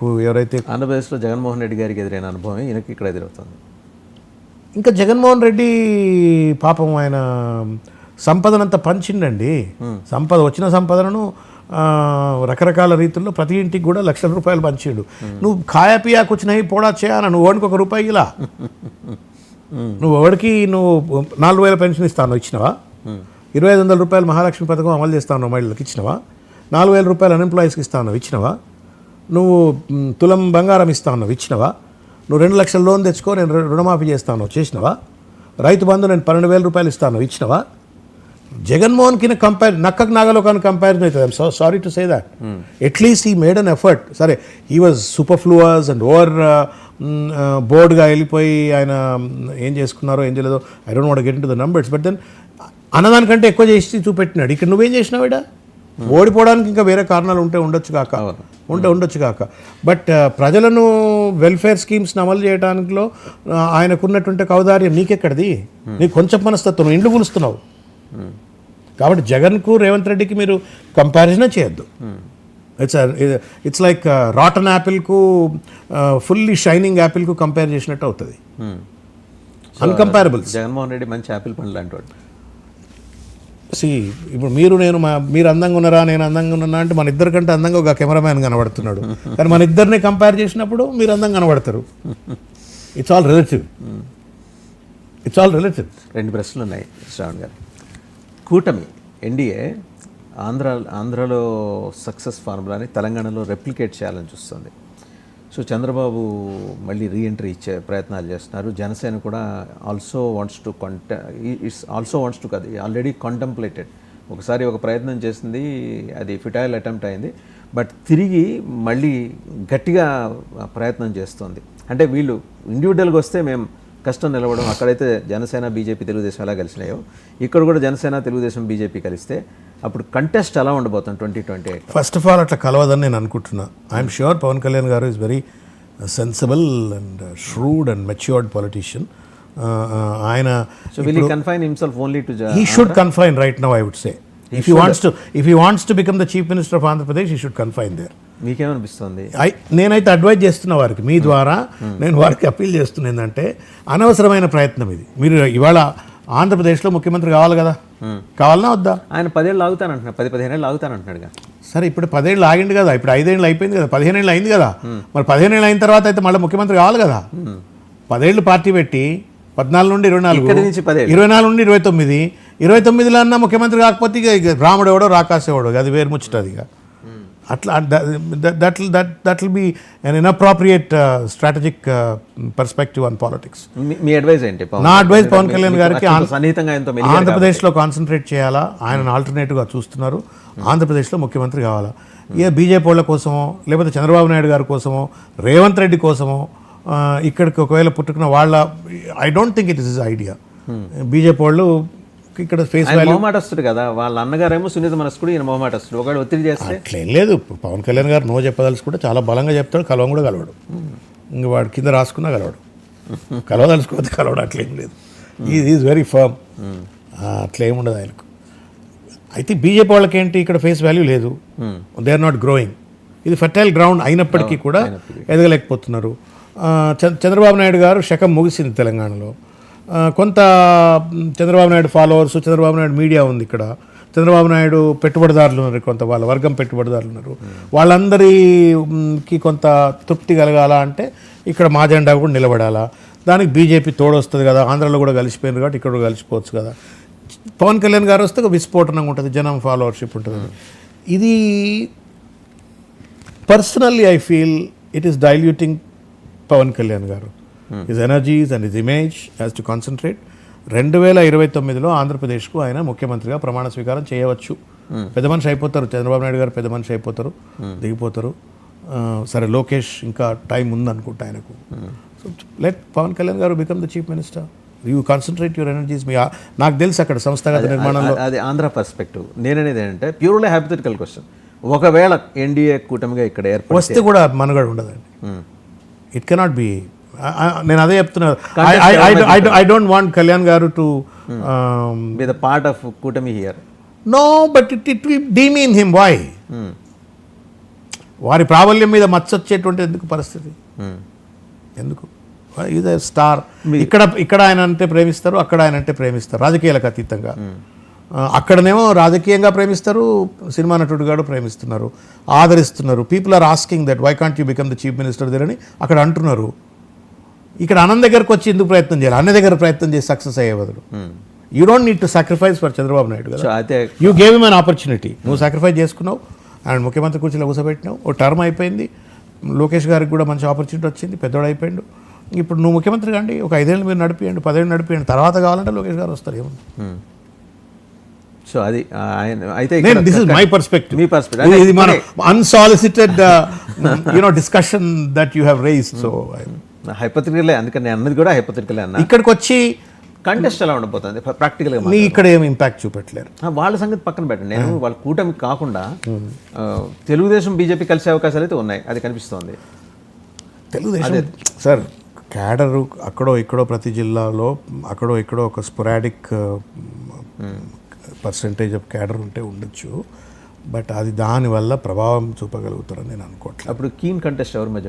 ఆయనకు ఎవరైతే ఆంధ్రప్రదేశ్లో జగన్మోహన్ రెడ్డి గారికి ఎదురైన అనుభవం ఈయనకి ఇక్కడ ఎదురవుతుంది. ఇంకా జగన్మోహన్ రెడ్డి పాపం ఆయన సంపదనంతా పంచిండండి. సంపద వచ్చిన సంపదను రకరకాల రీతుల్లో ప్రతి ఇంటికి కూడా లక్షల రూపాయలు పంచిండు. నువ్వు ఖాయా పియాకు వచ్చినాయి పోడా చేయన నువ్వు ఓడికి ఒక రూపాయి ఇలా నువ్వు ఎవరికి నువ్వు నాలుగు వేల పెన్షన్ ఇస్తాను ఇచ్చినవా? ఇరవై ఐదు వందల రూపాయలు మహాలక్ష్మి పథకం అమలు చేస్తాను మహిళలకు ఇచ్చినవా? నాలుగు వేల రూపాయలు అన్ఎంప్లాయీస్కి ఇస్తాను ఇచ్చినవా? నువ్వు తులం బంగారం ఇస్తాను ఇచ్చినవా? నువ్వు రెండు లక్షల లోన్ తెచ్చుకో నేను రుణమాఫీ చేస్తాను చేసినవా? రైతు బంధు నేను పన్నెండు వేల రూపాయలు ఇస్తాను ఇచ్చినవా? జగన్మోహన్కి కంపేర్ నక్కకు నాగలోకాన్ని కంపారిజన్ అవుతుంది I'm so sorry to say that at least he made an effort సరే he was super followers and over బోర్డ్గా వెళ్ళిపోయి ఆయన ఏం చేసుకున్నారో ఏం చేయలేదో I don't what get in to the numbers but then అన్నదానికంటే ఎక్కువ చేసి చూపెట్టినాడు. ఇక్కడ నువ్వేం చేసినావు ఇడా ఓడిపోవడానికి ఇంకా వేరే కారణాలు ఉంటే ఉండొచ్చు కాక. ఉంటే ఉండొచ్చు కాక. బట్ ప్రజలను వెల్ఫేర్ స్కీమ్స్ని అమలు చేయడానికిలో ఆయనకున్నటువంటి కౌదార్యం నీకెక్కడిది? నీకు కొంచెం మనస్తత్వం ఇండ్లు కూలుస్తున్నావు. కాబట్టి జగన్కు రేవంత్ రెడ్డికి మీరు కంపారిజనే చేయొద్దు. ఇట్స్ ఇట్స్ లైక్ రాటన్ యాపిల్కు ఫుల్లీ షైనింగ్ యాపిల్కు కంపేర్ చేసినట్టు అవుతుంది. అన్కంపారబుల్స్ జగన్మోహన్ రెడ్డి మంచి యాపిల్ పండ్లు వాడు సి ఇప్పుడు మీరు నేను మా మీరు అందంగా ఉన్నారా నేను అందంగా ఉన్నా అంటే మన ఇద్దరికంటే అందంగా ఒక కెమెరామ్యాన్ కనబడుతున్నాడు. కానీ మన ఇద్దరిని కంపేర్ చేసినప్పుడు మీరు అందంగా కనబడతారు. It's all relative it's all relative రెండు ప్రశ్నలు ఉన్నాయి శ్రావణ్ గారు. కూటమి ఎన్డీఏ ఆంధ్ర ఆంధ్రలో సక్సెస్ ఫార్ములాని తెలంగాణలో రెప్లికేట్ చేయాలని చూస్తుంది. సో చంద్రబాబు మళ్ళీ రీఎంట్రీ ఇచ్చే ప్రయత్నాలు చేస్తున్నారు. జనసేన కూడా ఆల్సో వాంట్స్ టు కంట ఇట్స్ ఆల్సో వాంట్స్ టు కాదు ఆల్రెడీ కాంటంప్లేటెడ్ ఒకసారి ఒక ప్రయత్నం చేసింది అది ఫిటాయిల్ అటెంప్ట్ అయింది. బట్ తిరిగి మళ్ళీ గట్టిగా ప్రయత్నం చేస్తుంది. అంటే వీళ్ళు ఇండివిజువల్గా వస్తే మేము కష్టం నిలవడం అక్కడైతే జనసేన బీజేపీ తెలుగుదేశం ఎలా కలిసినాయో ఇక్కడ కూడా జనసేన తెలుగుదేశం బీజేపీ కలిస్తే అప్పుడు కంటెస్ట్ ఎలా ఉండబోతుంది twenty twenty eight. First of all అట్లా కలవదని నేను అనుకుంటున్నా. I'm sure Pawan Kalyan garu is very sensible and shrewd and matured politician ఆయన so confine himself only to should confine right now i would say. If he wants to if he wants to become the chief minister of andhra pradesh he should confine there. మీకేమనిపిస్తుంది? నేనైతే advise చేస్తున్న వారికి మీ ద్వారా నేను వారికి appeal చేస్తున్నా ఏంటంటే అనవసరమైన ప్రయత్నం ఇది. మీరు ఇవాళ ఆంధ్రప్రదేశ్లో ముఖ్యమంత్రి కావాలి కదా? కావాలనా వద్దా? ఆయన పదేళ్ళు ఆగుతానంటున్నాడు పది పదిహేను ఏళ్ళు ఆగుతానంటున్నాడుగా సరే ఇప్పుడు పదేళ్ళు ఆగింది కదా ఇప్పుడు ఐదేళ్ళు అయిపోయింది కదా పదిహేను ఏళ్ళు అయింది కదా. మరి పదిహేను ఏళ్ళు అయిన తర్వాత అయితే మళ్ళీ ముఖ్యమంత్రి కావాలి కదా? పదేళ్ళు పార్టీ పెట్టి పద్నాలుగు నుండి ఇరవై నాలుగు. ఇరవై నాలుగు నుండి ఇరవై తొమ్మిది ఇరవై తొమ్మిదిలో అన్న ముఖ్యమంత్రి కాకపోతే ఇక ఇక రాముడు ఎవడో రాకాసేవాడు అది వేరు ముచ్చటది ఇక. అట్లా that that that will be an inappropriate strategic perspective on politics me- advise ఏంటి నా అడ్వైజ్ పవన్? కళ్యాణ్ గారికి ఆంధ్రప్రదేశ్లో కాన్సన్ట్రేట్ చేయాలా? ఆయన ఆల్టర్నేటివ్గా చూస్తున్నారు. ఆంధ్రప్రదేశ్లో ముఖ్యమంత్రి కావాలా? ఏ బీజేపీ వాళ్ళ కోసమో లేకపోతే చంద్రబాబు నాయుడు గారి కోసమో రేవంత్ రెడ్డి కోసమో ఇక్కడికి ఒకవేళ పుట్టుకున్న వాళ్ళ I don't think it is is idea BJP వాళ్ళు ఇక్కడ ఫేస్ మొహమాటస్తుడు కదా. వాళ్ళ అన్నగారేమో సునీత మనస్కుడు ఈయన మొహమాటస్తుడు. ఒకవేళ ఒత్తిడి చేస్తే? అట్లేం లేదు పవన్ కళ్యాణ్ గారు నో చెప్పదలుచుకుంటే చాలా బలంగా చెప్తాడు కలవం కూడా కలవడు. ఇంక వాడు కింద రాసుకున్నా కలవడు. కలవదలుచుకోవద్దు కలవడు అట్లేం లేదు. ఈజ్ ఈజ్ వెరీ ఫర్మ్ అట్లేం ఉండదు ఆయనకు. అయితే బీజేపీ వాళ్ళకి ఏంటి? ఇక్కడ ఫేస్ వాల్యూ లేదు. దే ఆర్ నాట్ గ్రోయింగ్ ఇది ఫర్టైల్ గ్రౌండ్ అయినప్పటికీ కూడా ఎదగలేకపోతున్నారు. చంద్రబాబు నాయుడు గారు శకం ముగిసింది తెలంగాణలో. కొంత చంద్రబాబు నాయుడు ఫాలోవర్స్ చంద్రబాబు నాయుడు మీడియా ఉంది ఇక్కడ. చంద్రబాబు నాయుడు పెట్టుబడిదారులు ఉన్నారు కొంత వాళ్ళ వర్గం పెట్టుబడిదారులు ఉన్నారు. వాళ్ళందరికీ కొంత తృప్తి కలగాల అంటే ఇక్కడ మా జెండా కూడా నిలబడాలా. దానికి బీజేపీ తోడొస్తుంది కదా ఆంధ్రలో కూడా కలిసిపోయింది కాబట్టి ఇక్కడ కూడా కలిసిపోవచ్చు కదా. పవన్ కళ్యాణ్ గారు వస్తే విస్ఫోటనంగా ఉంటుంది జనం ఫాలోవర్షిప్ ఉంటుంది. ఇది personally I feel it is diluting Pawan Kalyan garu. His energies and his image has to concentrate రెండు వేల ఇరవై తొమ్మిదిలో ఆంధ్రప్రదేశ్కు ఆయన ముఖ్యమంత్రిగా ప్రమాణ స్వీకారం చేయవచ్చు. పెద్ద మనిషి అయిపోతారు. చంద్రబాబు నాయుడు గారు పెద్ద మనిషి అయిపోతారు. దిగిపోతారు. ఆ, సరే లోకేష్ ఇంకా టైం ఉందనుకుంటా ఆయనకు. So let Pawan Kalyan garu become the chief minister you concentrate your energies మీ నాకు తెలుసు అక్కడ సంస్థాగత నిర్మాణంలో. అది- అది ఆంధ్ర పర్స్పెక్టివ్ నేననేది ఏంటంటే ప్యూర్లీ హ్యాపిథెటికల్ క్వశ్చన్ ఒకవేళ ఎన్డీఏ కూటమిగా ఇక్కడ ఏర్పడి వస్తే కూడా మనుగడ ఉండదండి. ఇట్ కెనాట్ బి నేను అదే చెప్తున్నా. I don't want Kalyan garu to with part of కూటమి here no but it it will demean him why వారి ప్రాబల్యం మీద మచ్చ వచ్చేటువంటి ఎందుకు పరిస్థితి? మ్మ్. ఎందుకు? ఈజ్ స్టార్ ఇక్కడ ఇక్కడ ఆయన అంటే ప్రేమిస్తారు అక్కడ ఆయన అంటే ప్రేమిస్తారు రాజకీయాలకు అతీతంగా. ఆ, అక్కడనేమో రాజకీయంగా ప్రేమిస్తారు సినిమా నటుడుగాడు ప్రేమిస్తున్నారు ఆదరిస్తున్నారు. People are asking that why can't you become the chief minister అని అక్కడ అంటున్నారు. ఇక్కడ అనంత్ దగ్గరకు వచ్చి ఎందుకు ప్రయత్నం చేయాలి? అన్న దగ్గర ప్రయత్నం చేసి సక్సెస్ అయ్యే బదులు. You don't need to sacrifice for Chandrababu Naidu కదా. You gave him an opportunity నువ్వు సాక్రిఫైస్ చేసుకున్నావు. అండ్ ముఖ్యమంత్రి కుర్చీలో కూర్చోబెట్టినావు. ఓ టర్మ్ అయిపోయింది. లోకేష్ గారికి కూడా మంచి ఆపర్చునిటీ వచ్చింది. పెద్దోడు అయిపోయిండు. ఇప్పుడు నువ్వు ముఖ్యమంత్రి కండి. ఒక ఐదేళ్ళు మీరు నడిపియండి పదేళ్ళు నడిపియండి. తర్వాత కావాలంటే లోకేష్ గారు వస్తారు. మ్మ్. సో అది ఆ, ఆయన అయితే దిస్ ఇస్ మై పర్స్పెక్టివ్ మీ perspective. ఇది మన unsolicited you know discussion that you have raise so హైపోథెటికలే అందుకని నేను అన్నది కూడా హైపోథెటికలే అన్న. ఇక్కడికి వచ్చి కంటెస్ట్ ఎలా ఉండబోతుంది? ప్రాక్టికల్గా నీ ఇక్కడ ఏం ఇంపాక్ట్ చూపెట్టలేరు. వాళ్ళ సంగతి పక్కన పెట్టండి. నేను వాళ్ళ కూటమి కాకుండా తెలుగుదేశం బీజేపీ కలిసే అవకాశాలు అయితే ఉన్నాయి. అది కనిపిస్తోంది. తెలుగుదేశం సార్ క్యాడరు అక్కడో ఇక్కడో ప్రతి జిల్లాలో అక్కడో ఇక్కడో ఒక స్పొరాడిక్ పర్సంటేజ్ ఆఫ్ క్యాడర్ ఉంటే ఉండొచ్చు. బట్ అది దానివల్ల ప్రభావం చూపగలుగుతారని నేను అనుకోవట్లేదు. అప్పుడు కీన్ కంటెస్ట్ ఎవరి మధ్య